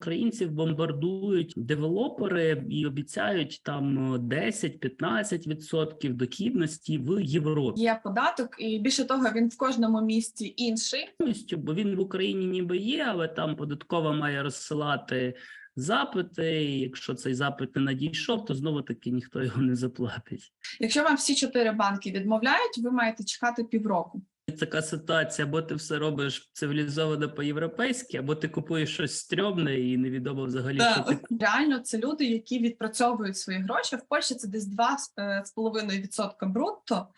українців бомбардують девелопери і обіцяють там е, 10-15% дохідності в Європі. Є податок, і більше того, він в кожному місті інший. Бо він в Україні ніби є, але там податкова має розсилати запити. І якщо цей запит не надійшов, то знову таки ніхто його не заплатить. Якщо вам всі чотири банки відмовляють, ви маєте чекати півроку. Така ситуація, або ти все робиш цивілізовано по-європейськи, або ти купуєш щось стрьомне і невідомо взагалі, що ти Реально, це люди, які відпрацьовують свої гроші. В Польщі це десь 2,5% брутто.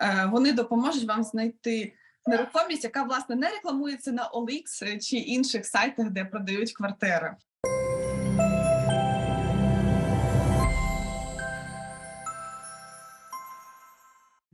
Е, Вони допоможуть вам знайти нерухомість, яка власне не рекламується на OLX чи інших сайтах, де продають квартири.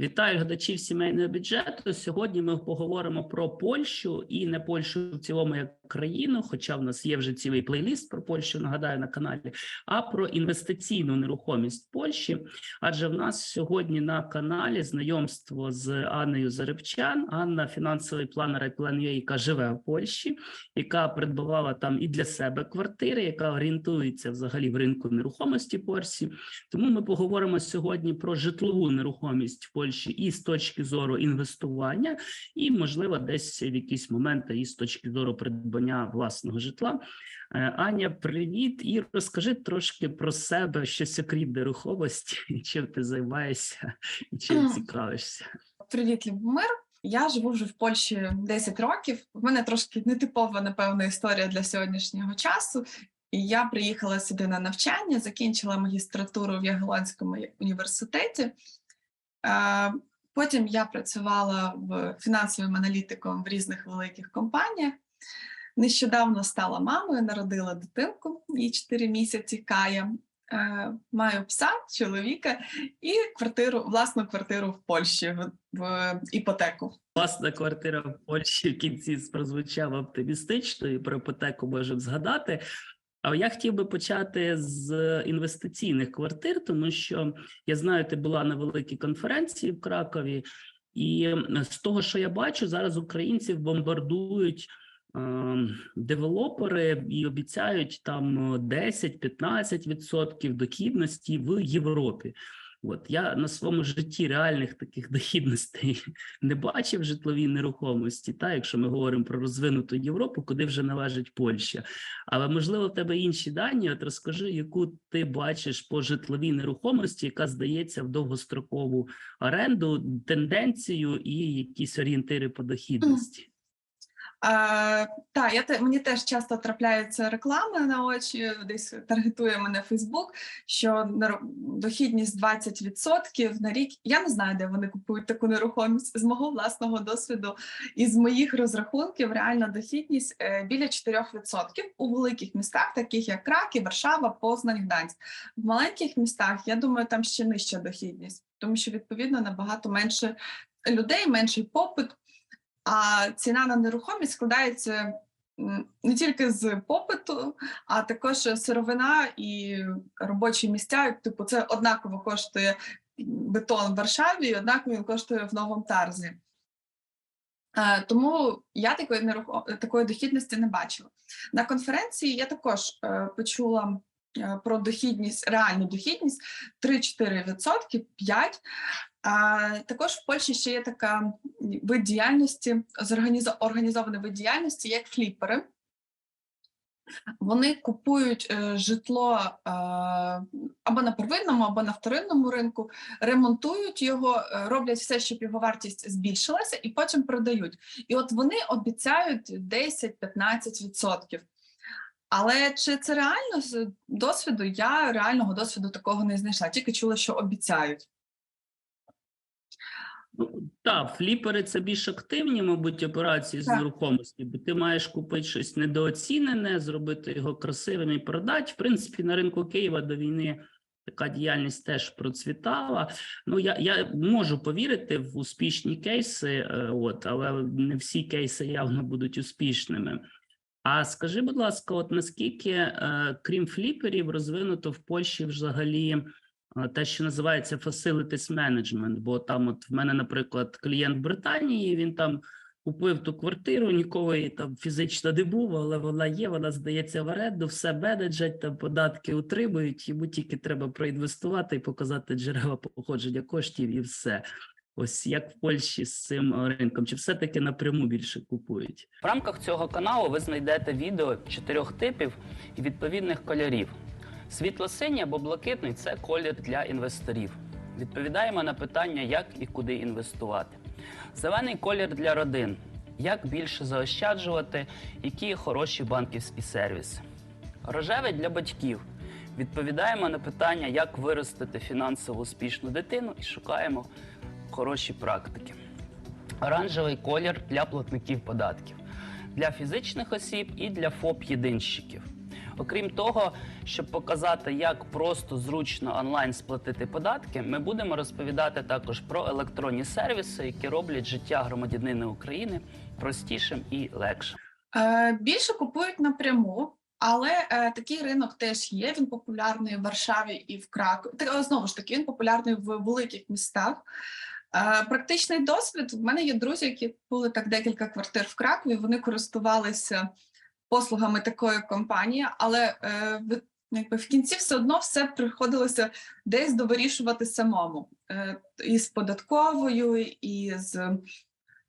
Вітаю глядачів сімейного бюджету. Сьогодні ми поговоримо про Польщу і не Польщу в цілому як країну, хоча в нас є вже цілий плейліст про Польщу, нагадаю на каналі, а про інвестиційну нерухомість Польщі. Адже в нас сьогодні на каналі знайомство з Анною Заребчан. Анна фінансовий планер і планує, яка живе в Польщі, яка придбавала там і для себе квартири, яка орієнтується взагалі в ринку нерухомості Польщі. Тому ми поговоримо сьогодні про житлову нерухомість в Польщі і з точки зору інвестування, і можливо, десь в якісь моменти і з точки зору придбання власного житла. Е, Аня, привіт, і розкажи трошки про себе, щось окрім нерухомості, чим ти займаєшся і чим цікавишся. Привіт, Любомир. Я живу вже в Польщі 10 років. У мене трошки нетипова, напевно, історія для сьогоднішнього часу. І я приїхала сюди на навчання, закінчила магістратуру в Ягелонському університеті. Потім я працювала в фінансовим аналітиком в різних великих компаніях. Нещодавно стала мамою, народила дитинку, їй 4 місяці Кая. Е, Маю пса, чоловіка і квартиру, власну квартиру в Польщі в, в іпотеку. Власна квартира в Польщі в кінці прозвучала оптимістично, і про іпотеку можемо згадати. А я хотів би почати з інвестиційних квартир, тому що я знаю, ти була на великій конференції в Кракові, і з того, що я бачу, зараз українців бомбардують е, девелопери і обіцяють там 10-15% дохідності в Європі. От я на своєму житті реальних таких дохідностей не бачив житловій нерухомості, та якщо ми говоримо про розвинуту Європу, куди вже належить Польща. Але можливо, в тебе інші дані. От розкажи, яку ти бачиш по житловій нерухомості, яка здається в довгострокову оренду, тенденцію і якісь орієнтири по дохідності. А, та, я те, мені теж часто трапляються реклами на очі, десь таргетує мене Фейсбук, що дохідність 20% на рік. Я не знаю, де вони купують таку нерухомість. З мого власного досвіду і з моїх розрахунків реальна дохідність е, біля 4% у великих містах, таких як Краків, Варшава, Познань, Гданськ. В маленьких містах, я думаю, там ще нижча дохідність, тому що відповідно набагато менше людей, менший попит. А ціна на нерухомість складається не тільки з попиту, а також сировина і робочі місця. Типу, це однаково коштує бетон в Варшаві, і однаково він коштує в Новому Тарзі. Е, Тому я такої нерухом... такої дохідності не бачила. На конференції я також е, почула про дохідність, реальну дохідність 3-4%, 5%. А також в Польщі ще є така вид діяльності, організований вид діяльності, як фліпери. Вони купують е, житло е, або на первинному, або на вторинному ринку, ремонтують його, е, роблять все, щоб його вартість збільшилася, і потім продають. І от вони обіцяють 10-15%. Але чи це реально з досвіду? Я реального досвіду такого не знайшла, тільки чула, що обіцяють. Ну, так, фліпери це більш активні, мабуть, операції з нерухомості, бо ти маєш купити щось недооцінене, зробити його красивим і продати. В принципі, на ринку Києва до війни така діяльність теж процвітала. Ну, я, я можу повірити в успішні кейси, е, от, але не всі кейси явно будуть успішними. А скажи, будь ласка, от наскільки, е, крім фліперів, розвинуто в Польщі взагалі те, що називається facilities management, бо там, от в мене, наприклад, клієнт Британії, він там купив ту квартиру, нікого її там фізично не було, але вона є, вона здається в оренду, все менеджать, там податки утримують, йому тільки треба проінвестувати і показати джерела походження коштів і все. Ось як в Польщі з цим е, ринком, чи все-таки напряму більше купують? В рамках цього каналу ви знайдете відео чотирьох типів і відповідних кольорів. Світло-синій або блакитний це колір для інвесторів. Відповідаємо на питання, як і куди інвестувати. Зелений колір для родин. Як більше заощаджувати, які хороші банківські сервіси. Рожевий для батьків. Відповідаємо на питання, як виростити фінансово успішну дитину і шукаємо хороші практики. Оранжевий колір для платників податків, для фізичних осіб і для ФОП-єдинщиків. Окрім того, щоб показати, як просто зручно онлайн сплатити податки, ми будемо розповідати також про електронні сервіси, які роблять життя громадянина України простішим і легшим. Е, Більше купують напряму, але е, такий ринок теж є. Він популярний в Варшаві і в Кракові. Знову ж таки, він популярний в великих містах. Практичний досвід. В мене є друзі, які купили так декілька квартир в Кракові. Вони користувалися послугами такої компанії, але е, якби в кінці все одно все приходилося десь довирішувати самому Е, і з податковою, і з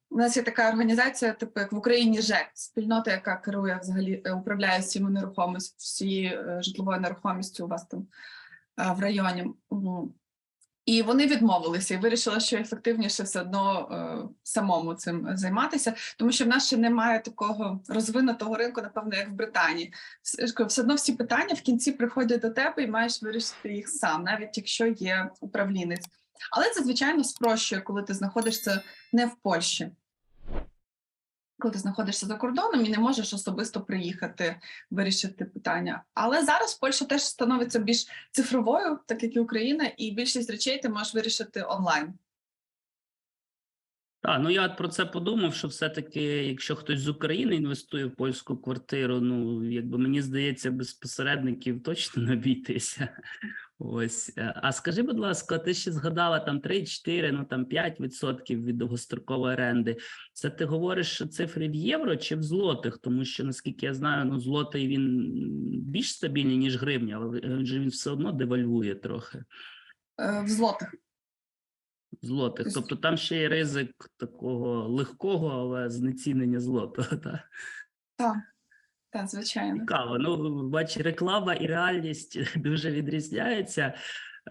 у нас є така організація, типу як в Україні ЖЕК, спільнота, яка керує взагалі е, управляє всіми нерухомістю, всією житловою нерухомістю у вас там в районі. І вони відмовилися і вирішили, що ефективніше все одно е, самому цим займатися, тому що в нас ще немає такого розвинутого ринку, напевно, як в Британії. Все одно всі питання в кінці приходять до тебе і маєш вирішити їх сам, навіть якщо є управлінець. Але це звичайно спрощує, коли ти знаходишся не в Польщі коли ти знаходишся за кордоном і не можеш особисто приїхати вирішити питання. Але зараз Польща теж становиться більш цифровою, так як і Україна, і більшість речей ти можеш вирішити онлайн. Так, ну я про це подумав, що все-таки, якщо хтось з України інвестує в польську квартиру, ну якби мені здається, без посередників точно не обійтися. Ось. Е, А скажи, будь ласка, ти ще згадала там 3-4, ну там 5% від довгострокової оренди. Це ти говориш цифри в євро чи в злотих? Тому що, наскільки я знаю, ну злотий він більш стабільний, ніж гривня, але же він все одно девальвує трохи. Е, В злотих. Злотих. Тобто- там ще є ризик такого легкого, але знецінення злотого. Так? Так, так, звичайно. Цікаво. Ну, бач, реклама і реальність дуже відрізняються.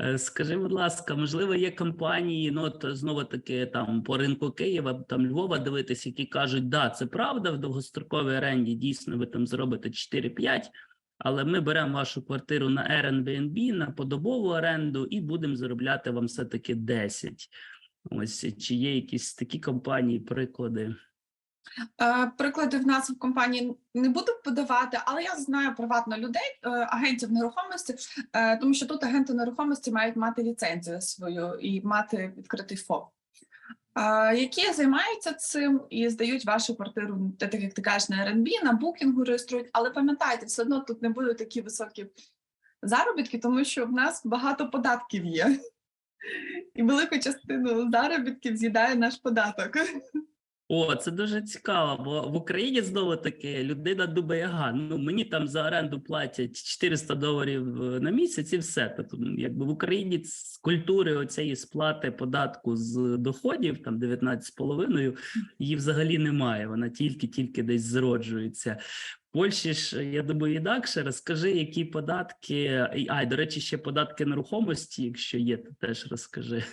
Е, Скажи, будь ласка, можливо, є компанії, ну от знову таки там по ринку Києва, там Львова дивитись, які кажуть, да, це правда, в довгостроковій оренді дійсно ви там зробите 4-5, але ми беремо вашу квартиру на Airbnb, на подобову оренду і будемо заробляти вам все-таки 10. Ось чи є якісь такі компанії, приклади? Е, Приклади в нас в компанії не буду подавати, але я знаю приватно людей, е, агентів нерухомості, е, тому що тут агенти нерухомості мають мати ліцензію свою і мати відкритий ФОП. Які займаються цим і здають вашу квартиру, так як ти кажеш, на РНБ, на букінгу реєструють, але пам'ятайте, все одно тут не будуть такі високі заробітки, тому що в нас багато податків є, і велику частину заробітків з'їдає наш податок. О, це дуже цікаво, бо в Україні знову таки людина думає, ага, ну мені там за оренду платять 400 доларів е, на місяць і все. Тобто, якби в Україні з культури оцієї сплати податку з доходів, там 19,5, її взагалі немає. Вона тільки-тільки десь зроджується. Польщі ж, я думаю, інакше. Розкажи, які податки, і- а, й, до речі, ще податки нерухомості, якщо є, то теж розкажи.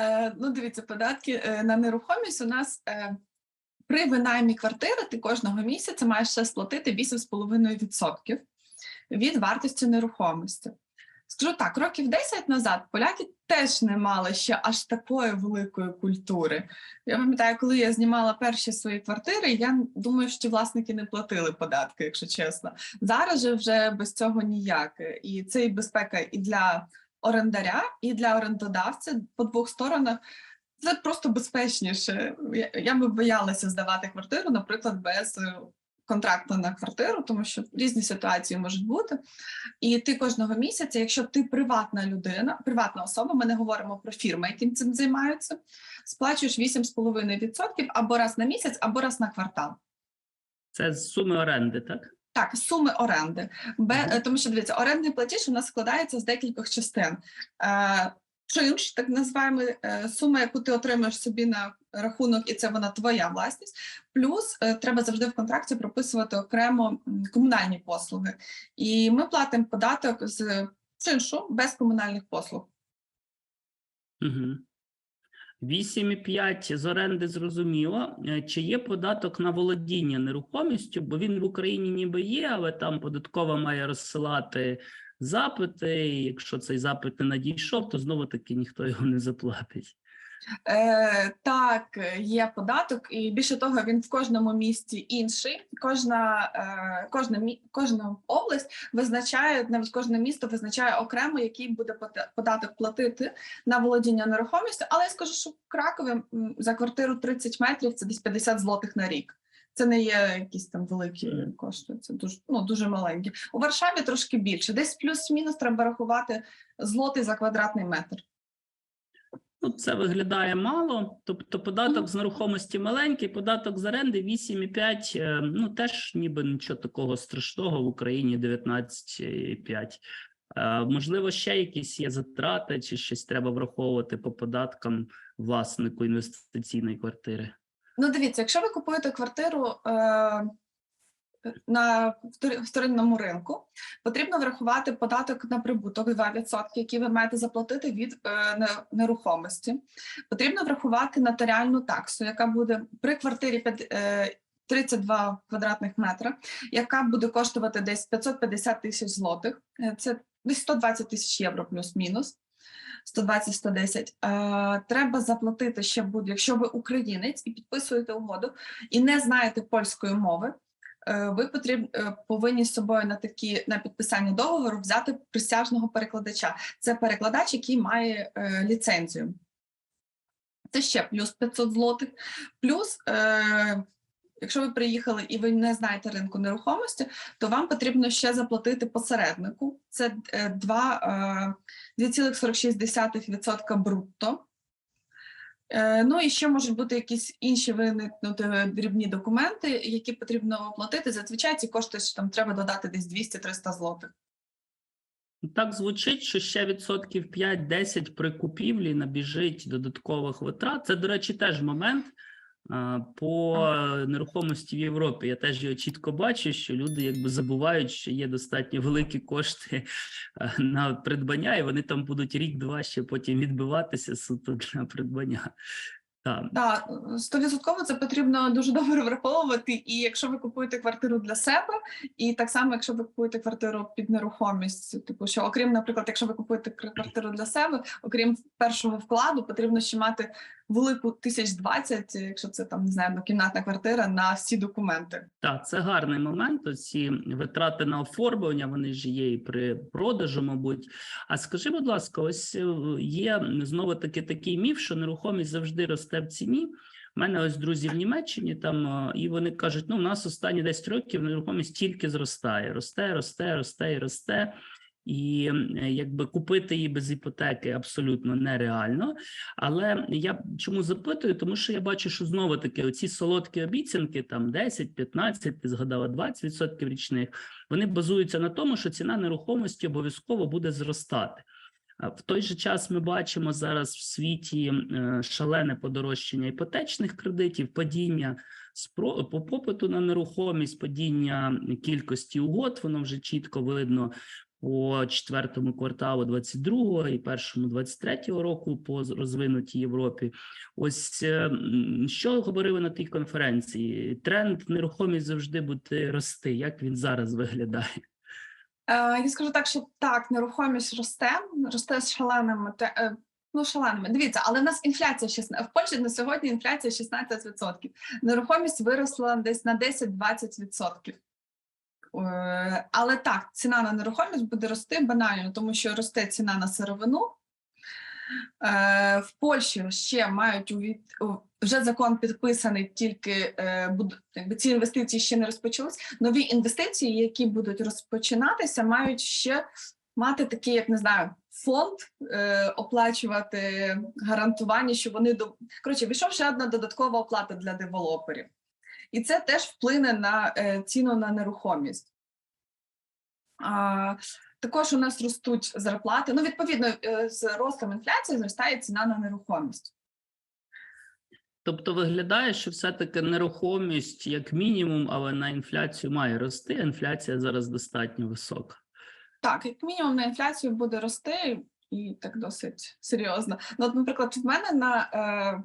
Е, ну, дивіться, податки е, на нерухомість у нас е, при винаймі квартири ти кожного місяця маєш ще сплатити 8,5% від вартості нерухомості. Скажу так, років 10 назад поляки теж не мали ще аж такої великої культури. Я пам'ятаю, коли я знімала перші свої квартири, я думаю, що власники не платили податки, якщо чесно. Зараз же вже без цього ніяк. І це і безпека і для орендаря, і для орендодавця по двох сторонах. Це просто безпечніше. Я, би боялася здавати квартиру, наприклад, без е, контракту на квартиру, тому що різні ситуації можуть бути. І ти кожного місяця, якщо ти приватна людина, приватна особа, ми не говоримо про фірми, які цим займаються, сплачуєш 8,5% або раз на місяць, або раз на квартал. Це з суми оренди, так? Так, суми оренди. Бе, е, Тому що дивіться, орендний платіж у нас складається з декількох частин. Е, Чинш, так називаємо е, сума, яку ти отримаєш собі на рахунок, і це вона твоя власність. Плюс е, треба завжди в контракті прописувати окремо комунальні послуги. І ми платимо податок з чиншу без комунальних послуг. Угу. 8,5 з оренди зрозуміло. Е, Чи є податок на володіння нерухомістю? Бо він в Україні ніби є, але там податкова має розсилати запити. І якщо цей запит не надійшов, то знову таки ніхто його не заплатить. Е, так, є податок, і більше того, він в кожному місті інший. Кожна, е, кожна, мі- кожна область визначає, навіть кожне місто визначає окремо, який буде податок платити на володіння нерухомістю. Але я скажу, що в Кракові за квартиру 30 метрів це десь 50 злотих на рік. Це не є якісь там великі кошти, це дуже, ну, дуже маленькі. У Варшаві трошки більше. Десь плюс-мінус треба рахувати злотий за квадратний метр. Ну, це виглядає мало. Тобто податок з нерухомості маленький, податок з оренди 8,5, е, ну теж ніби нічого такого страшного в Україні 19,5. Е, Можливо, ще якісь є затрати, чи щось треба враховувати по податкам власнику інвестиційної квартири. Ну, дивіться, якщо ви купуєте квартиру е, на вторинному ринку, потрібно врахувати податок на прибуток 2%, який ви маєте заплатити від е, нерухомості. Потрібно врахувати нотаріальну таксу, яка буде при квартирі п'ят- е, 32 квадратних метра, яка буде коштувати десь 550 тисяч злотих. Е, Це десь 120 тисяч євро плюс-мінус. 120-110. Е, треба заплатити ще буде, якщо ви українець і підписуєте угоду і не знаєте польської мови. Е, Ви потріб, е, повинні з собою на такі на підписання договору взяти присяжного перекладача. Це перекладач, який має е, ліцензію. Це ще плюс 500 злотих. Плюс, е, якщо ви приїхали і ви не знаєте ринку нерухомості, то вам потрібно ще заплатити посереднику. Це е, два, е, 2,46% брутто. Е, Ну і ще можуть бути якісь інші виникнути дрібні документи, які потрібно оплатити. Зазвичай ці кошти що там треба додати десь 200-300 злотих. Так звучить, що ще відсотків 5-10 при купівлі набіжить додаткових витрат. Це, до речі, теж момент по нерухомості в Європі. Я теж його чітко бачу, що люди якби забувають, що є достатньо великі кошти на придбання, і вони там будуть рік-два ще потім відбиватися суто на придбання. Так. Стовідсотково це потрібно дуже добре враховувати. І якщо ви купуєте квартиру для себе, і так само, якщо ви купуєте квартиру під нерухомість, типу, що окрім, наприклад, якщо ви купуєте квартиру для себе, окрім першого вкладу, потрібно ще мати велику тисяч двадцять, якщо це там не знаю, однокімнатна квартира на всі документи. Так, це гарний момент. Оці витрати на оформлення, вони ж є і при продажу, мабуть. А скажи, будь ласка, ось е, є знову таки такий міф, що нерухомість завжди росте в ціні. У мене ось друзі в Німеччині там, е, і вони кажуть: ну, у нас останні 10 років нерухомість тільки зростає, росте, росте, росте і росте. І е, якби купити її без іпотеки абсолютно нереально. Але я чому запитую? Тому що я бачу, що знову таки оці солодкі обіцянки, там 10, 15, ти згадала 20% річних, вони базуються на тому, що ціна нерухомості обов'язково буде зростати. В той же час ми бачимо зараз в світі е, шалене подорожчання іпотечних кредитів, падіння по попиту на нерухомість, падіння кількості угод. Воно вже чітко видно по четвертому кварталу 22-го і першому 23-го року по розвинутій Європі. Ось е, що говорили на тій конференції? Тренд нерухомість завжди буде рости. Як він зараз виглядає? Е, я скажу так, що так, нерухомість росте, росте з шаленими е, Ну, шаленими. Дивіться, але в нас інфляція 16, в Польщі на сьогодні інфляція 16%. Нерухомість виросла десь на 10-20%. Е, Але так, ціна на нерухомість буде рости банально, тому що росте ціна на сировину. Е, В Польщі ще мають увід... вже закон підписаний, тільки е, якби ці інвестиції ще не розпочались. Нові інвестиції, які будуть розпочинатися, мають ще мати такий, як не знаю, фонд оплачувати гарантування, що вони до коротше, війшов ще одна додаткова оплата для девелоперів, і це теж вплине на е, ціну на нерухомість. Також у нас ростуть зарплати. Ну, відповідно, е, з ростом інфляції зростає ціна на нерухомість. Тобто виглядає, що все-таки нерухомість як мінімум, але на інфляцію має рости. а Інфляція зараз достатньо висока. Так, як мінімум на інфляцію буде рости і так досить серйозно. Ну, от, наприклад, в мене на е,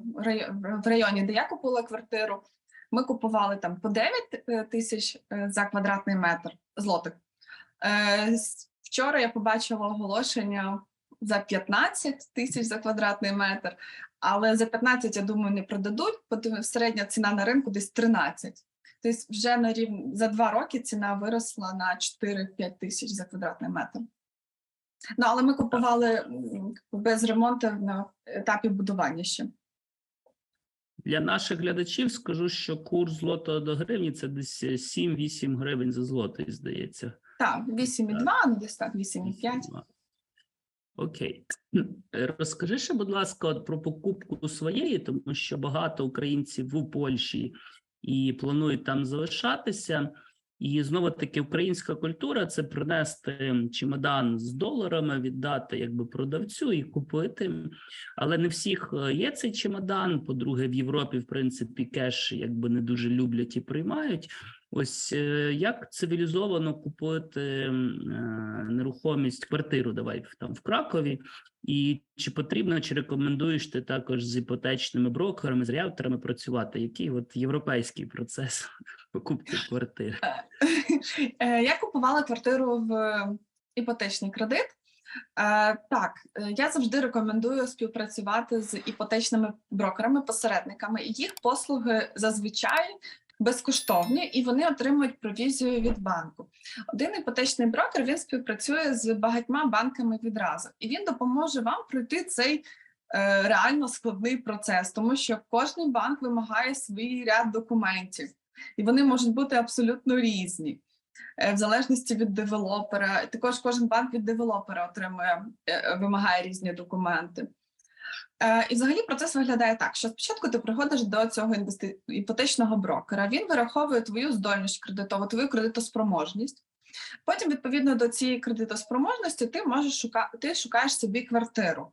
в районі, де я купила квартиру, ми купували там по 9 е, тисяч е, за квадратний метр злотих. Е, вчора я побачила оголошення за 15 тисяч за квадратний метр, але за 15, я думаю, не продадуть, бо середня ціна на ринку десь 13. Тобто вже на рівні за два роки ціна виросла на 4-5 тисяч за квадратний метр. Ну, але ми купували без ремонту на етапі будування ще. Для наших глядачів скажу, що курс злотого до гривні це десь 7-8 гривень за злотий, здається. Так, 8,2, ну десь так, 8,5. Окей. Е, Розкажи ще, будь ласка, от про покупку своєї, тому що багато українців у Польщі і планують там залишатися. І знову таки українська культура це принести чемодан з доларами, віддати якби продавцю і купити. Але не всіх е, є цей чемодан. По-друге, в Європі, в принципі, кеш якби не дуже люблять і приймають. Ось е, як цивілізовано купити е, нерухомість, квартиру, давай там в Кракові, і чи потрібно, чи рекомендуєш ти також з іпотечними брокерами, з ріелторами працювати? Який от європейський процес покупки квартири? Е, Я купувала квартиру в іпотечний кредит. Так, я завжди рекомендую співпрацювати з іпотечними брокерами, посередниками. Їх послуги зазвичай безкоштовні і вони отримують провізію від банку. Один іпотечний брокер він співпрацює з багатьма банками відразу, і він допоможе вам пройти цей е, реально складний процес, тому що кожен банк вимагає свій ряд документів, і вони можуть бути абсолютно різні. е, В залежності від девелопера, також кожен банк від девелопера отримує е, вимагає різні документи. Е, І взагалі процес виглядає так, що спочатку ти приходиш до цього іпотечного брокера, він вираховує твою здольність кредитову, твою кредитоспроможність. Потім, відповідно до цієї кредитоспроможності, ти можеш шукати, ти шукаєш собі квартиру.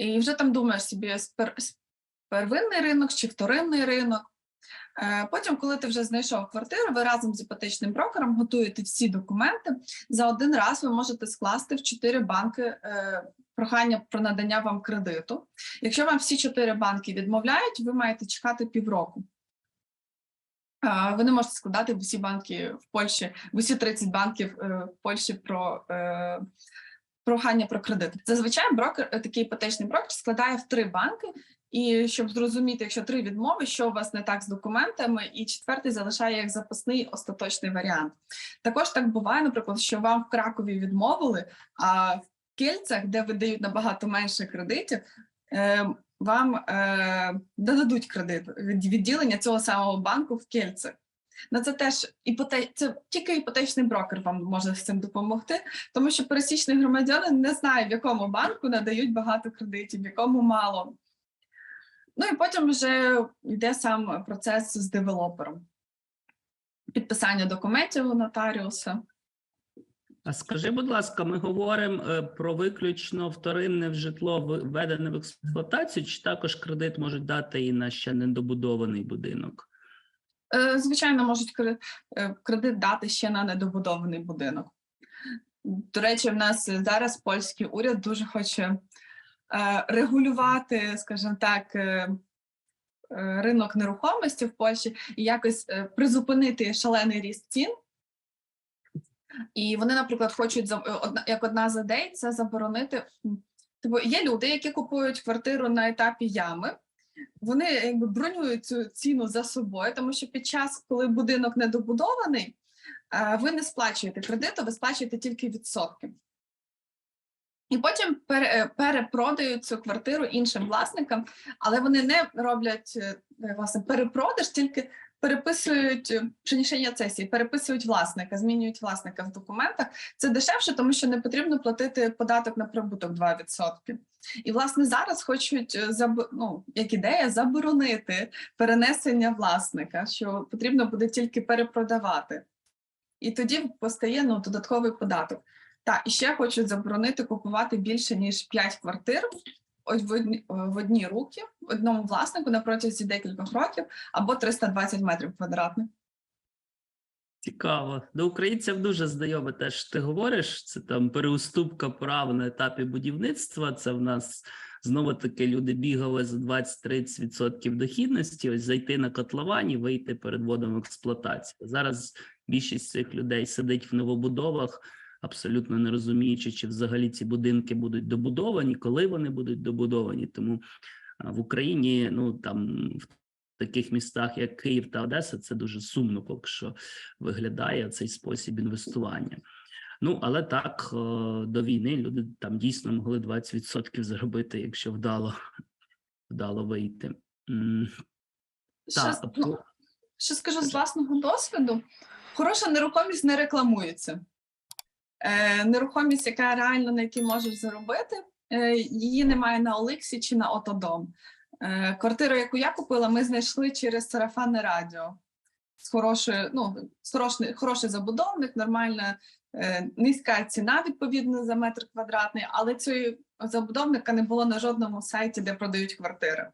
І вже там думаєш собі спер- первинний ринок чи вторинний ринок. Е, Потім, коли ти вже знайшов квартиру, ви разом з іпотечним брокером готуєте всі документи. За один раз ви можете скласти в чотири банки е, прохання про надання вам кредиту. Якщо вам всі чотири банки відмовляють, ви маєте чекати півроку. Е, Ви не можете складати в усі банки в Польщі, в усі 30 банків в Польщі про прохання про кредит. Зазвичай брокер, е, такий іпотечний брокер складає в три банки, і щоб зрозуміти, якщо три відмови, що у вас не так з документами, і четвертий залишає як запасний остаточний варіант. Також так буває, наприклад, що вам в Кракові відмовили, а в Кільцях, де видають набагато менше кредитів, е, вам е, додадуть кредит від відділення цього самого банку в Кільцях. На це теж іпоте... це тільки іпотечний брокер вам може з цим допомогти, тому що пересічний громадянин не знає, в якому банку надають багато кредитів, в якому мало. Ну і потім вже йде сам процес з девелопером. Підписання документів у нотаріуса. А скажи, будь ласка, ми говоримо е, про виключно вторинне в житло введене в експлуатацію, чи також кредит можуть дати і на ще недобудований будинок? Е, Звичайно, можуть е, кредит дати ще на недобудований будинок. До речі, в нас зараз польський уряд дуже хоче е, регулювати, скажімо так, ринок нерухомості в Польщі і якось призупинити шалений ріст цін. І вони, наприклад, хочуть як одна з ідей це заборонити. Типу, є люди, які купують квартиру на етапі ями. Вони якби бронюють цю ціну за собою, тому що під час, коли будинок недобудований, е, ви не сплачуєте кредиту, ви сплачуєте тільки відсотки. І потім е, перепродають цю квартиру іншим власникам, але вони не роблять е, власне перепродаж, тільки переписують е, цесії, переписують власника, змінюють власника в документах. Це дешевше, тому що не потрібно платити податок на прибуток 2%. І власне зараз хочуть е, ну, як ідея заборонити перенесення власника, що потрібно буде тільки перепродавати. І тоді постає ну, додатковий податок. Та і ще хочуть заборонити купувати більше ніж 5 квартир в одні, в одні руки одному власнику на протязі декількох років або 320 метрів квадратних. Цікаво. До українців дуже знайоме те, що ти говориш. Це там переуступка прав на етапі будівництва. Це в нас знову таки люди бігали за 20-30% дохідності. Ось зайти на котловані, вийти перед вводом в експлуатацію. Зараз більшість цих людей сидить в новобудовах, абсолютно не розуміючи, чи взагалі ці будинки будуть добудовані, коли вони будуть добудовані. Тому в Україні ну там в таких містах, як Київ та Одеса, це дуже сумно, поки що виглядає цей спосіб інвестування. Ну, але так, е, до війни люди там дійсно могли 20% заробити, якщо вдало, вдало вийти. Ще, Так, ну, ще скажу з власного досвіду: хороша нерухомість не рекламується. Е, нерухомість, яка реально на якій можеш заробити, е, її немає на Оликсі чи на Отодом. Е, квартиру, яку я купила, ми знайшли через сарафанне радіо. З хорошою, ну, хороший, хороший забудовник, нормальна е, низька ціна відповідно за метр квадратний, але цього забудовника не було на жодному сайті, де продають квартири.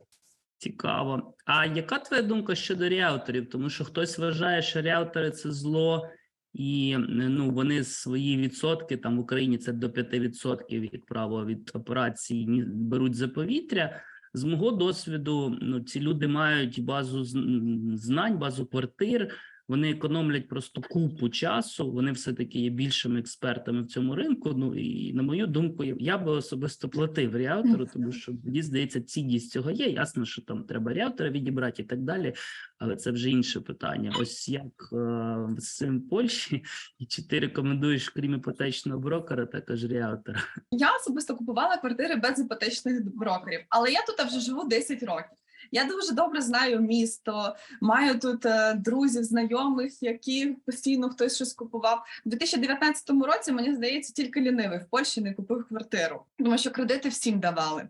Цікаво. А яка твоя думка щодо ріауторів? Тому що хтось вважає, що ріаутори це зло, і ну вони свої відсотки там в Україні це до 5% як правило від операцій ні- беруть за повітря. З мого досвіду, ну ці люди мають базу зн- знань, базу квартир. Вони економлять просто купу часу. Вони все таки є більшими експертами в цьому ринку. Ну і на мою думку, я- би особисто платив ріаутору, тому що мені здається, цінність цього є. Ясно, що там треба ріаутора відібрати і так далі. Але це вже інше питання. Ось як е, з цим в Польщі, і чи ти рекомендуєш крім іпотечного брокера, також ріаутора? Я особисто купувала квартири без іпотечних брокерів, але я тут вже живу 10 років. Я дуже добре знаю місто, маю тут е, друзів, знайомих, які постійно хтось щось купував. У 2019 році, мені здається, тільки лінивий в Польщі не купив квартиру, тому що кредити всім давали.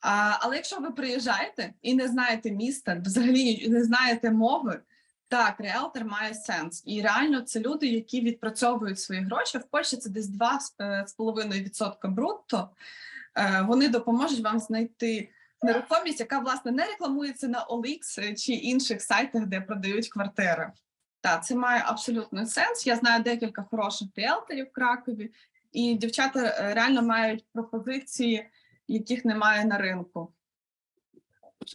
А, але якщо ви приїжджаєте і не знаєте міста, взагалі не знаєте мови, так, реалтор має сенс. І реально це люди, які відпрацьовують свої гроші. В Польщі це десь 2,5% брутто. Е, Вони допоможуть вам знайти нерухомість, яка власне не рекламується на OLX чи інших сайтах, де продають квартири. Так, це має абсолютно сенс. Я знаю декілька хороших ріелторів в Кракові, і дівчата е, реально мають пропозиції, яких немає на ринку.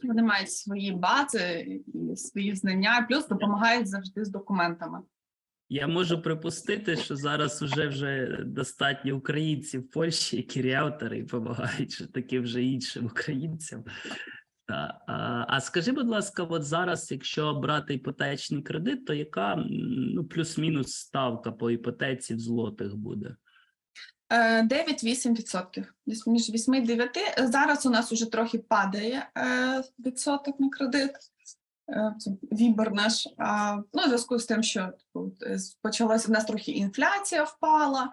Вони мають свої бази і свої знання, плюс допомагають завжди з документами. Я можу припустити, що зараз уже вже достатньо українців в Польщі, які ріаутори і допомагають що таки вже іншим українцям. Та, а, а скажи, будь ласка, от зараз, якщо брати іпотечний кредит, то яка ну плюс-мінус ставка по іпотеці в злотих буде? Е, 9-8%. Десь між 8 і 9. Зараз у нас уже трохи падає е, відсоток на кредит. Е, це Вібор наш. Ну, в зв'язку з тим, що типу, е, почалася в нас трохи інфляція впала,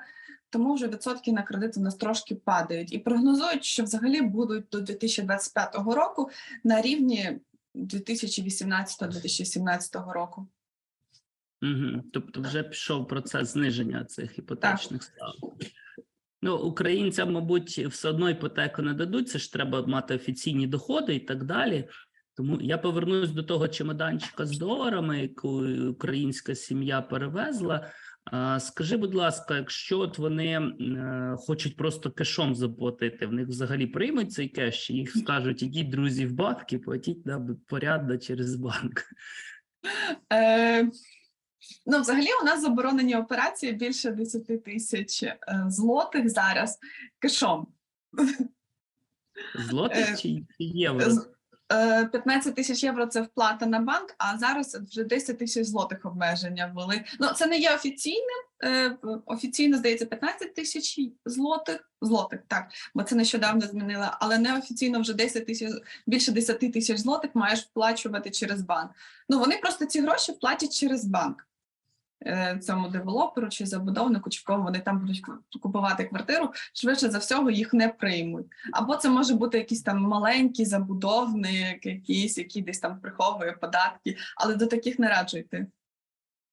тому вже відсотки на кредит у нас трошки падають. І прогнозують, що взагалі будуть до 2025 року на рівні 2018-2017 року. Угу. Тобто вже пішов процес зниження цих іпотечних ставок. Ну, українцям, мабуть, все одно іпотеку не дадуть, це ж треба мати офіційні доходи і так далі. Тому я повернусь до того чемоданчика з доларами, яку українська сім'я перевезла. Скажи, будь ласка, якщо от вони е, хочуть просто кешом заплатити, в них взагалі приймуть цей кеш, чи їх скажуть, ідіть друзі в банк і платіть нам порядно через банк. Е, ну, взагалі, у нас заборонені операції більше 10 тисяч е, злотих зараз кешом. Злотих Е, чи євро? З- е, 15 тисяч євро це вплата на банк, а зараз вже 10 тисяч злотих обмеження ввели. Ну, це не є офіційним. е, Офіційно здається 15 тисяч злотих. Злотих, так, бо це нещодавно змінили, але неофіційно вже 10 тисяч більше 10 тисяч злотих маєш вплачувати через банк. Ну вони просто ці гроші платять через банк. Е, Цьому девелоперу чи забудовнику, чи кого вони там будуть купувати квартиру, швидше за всього їх не приймуть. Або це може бути якийсь там маленький забудовник, якийсь, який десь там приховує податки, але до таких не раджу йти.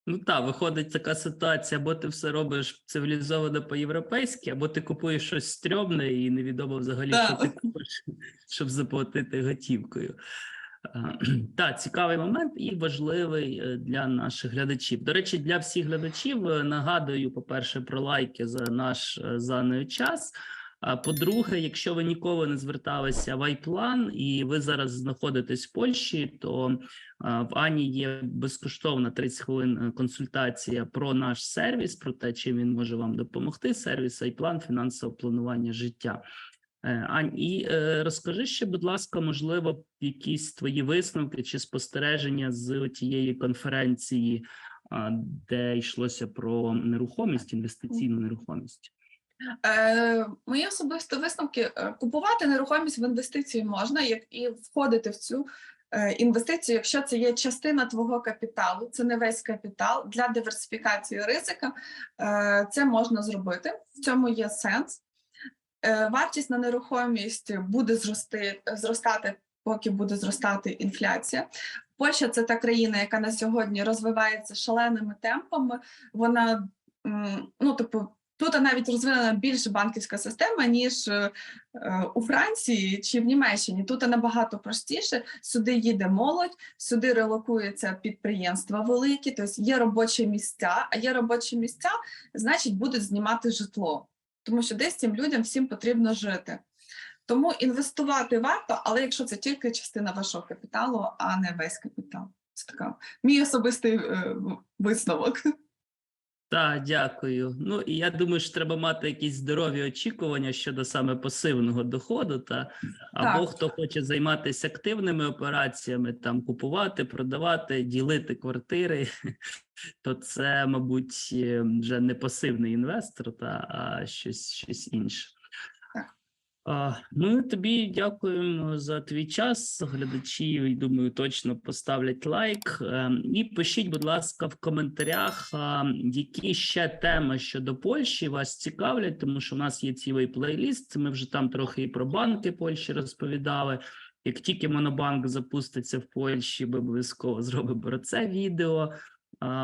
Ну так, виходить така ситуація, або ти все робиш цивілізовано по-європейськи, або ти купуєш щось стрьомне і невідомо взагалі, Да. що ти купиш, щоб заплатити готівкою. Так, цікавий момент і важливий е, для наших глядачів. До речі, для всіх глядачів е, нагадую, по-перше, про лайки за наш е, зайний час. А по-друге, якщо ви ніколи не зверталися в iPlan і ви зараз знаходитесь в Польщі, то В Ані є безкоштовна 30 хвилин е, консультація про наш сервіс, про те, чим він може вам допомогти. Сервіс iPlan фінансове планування життя. Е, Ань, і е, розкажи ще, будь ласка, можливо, якісь твої висновки чи спостереження з тієї конференції, де йшлося про нерухомість, інвестиційну нерухомість. Е, мої особисті висновки: е, купувати нерухомість в інвестиції можна, як і входити в цю інвестицію, якщо це є частина твого капіталу, це не весь капітал для диверсифікації ризика. Е, це можна зробити. В цьому є сенс. Е, вартість на нерухомість буде зрости, зростати, поки буде зростати інфляція. Польща це та країна, яка на сьогодні розвивається шаленими темпами. Вона ну, типу, тут навіть розвинена більше банківська система, ніж е, у Франції чи в Німеччині. Тут набагато простіше. Сюди їде молодь, сюди релокуються підприємства великі, тобто є робочі місця, а є робочі місця, значить будуть знімати житло. Тому що десь цим людям всім потрібно жити. Тому інвестувати варто, але якщо це тільки частина вашого капіталу, а не весь капітал. Це така мій особистий е, висновок. Так, дякую. Ну і я думаю, що треба мати якісь здорові очікування щодо саме пасивного доходу. Та або Так. хто хоче займатися активними операціями, там купувати, продавати, ділити квартири, то це, мабуть, е, вже не пасивний інвестор, та а щось, щось інше. Ми тобі дякуємо за твій час. Глядачі, думаю, точно поставлять лайк. Ем, І пишіть, будь ласка, в коментарях, які ще теми щодо Польщі вас цікавлять, тому що в нас є цілий плейліст. Ми вже там трохи і про банки Польщі розповідали. Як тільки Монобанк запуститься в Польщі, ми обов'язково зробимо про це відео.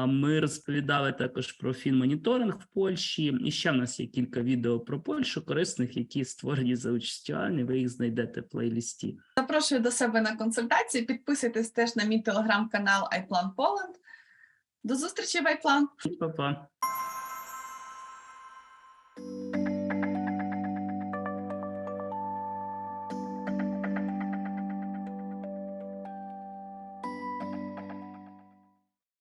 Ми розповідали також про фінмоніторинг в Польщі. І ще в нас є кілька відео про Польщу корисних, які створені за участю Ані. Ви їх знайдете в плейлісті. Запрошую до себе на консультації. Підписуйтесь теж на мій телеграм-канал iPlan Poland. До зустрічі в iPlan! Па-па.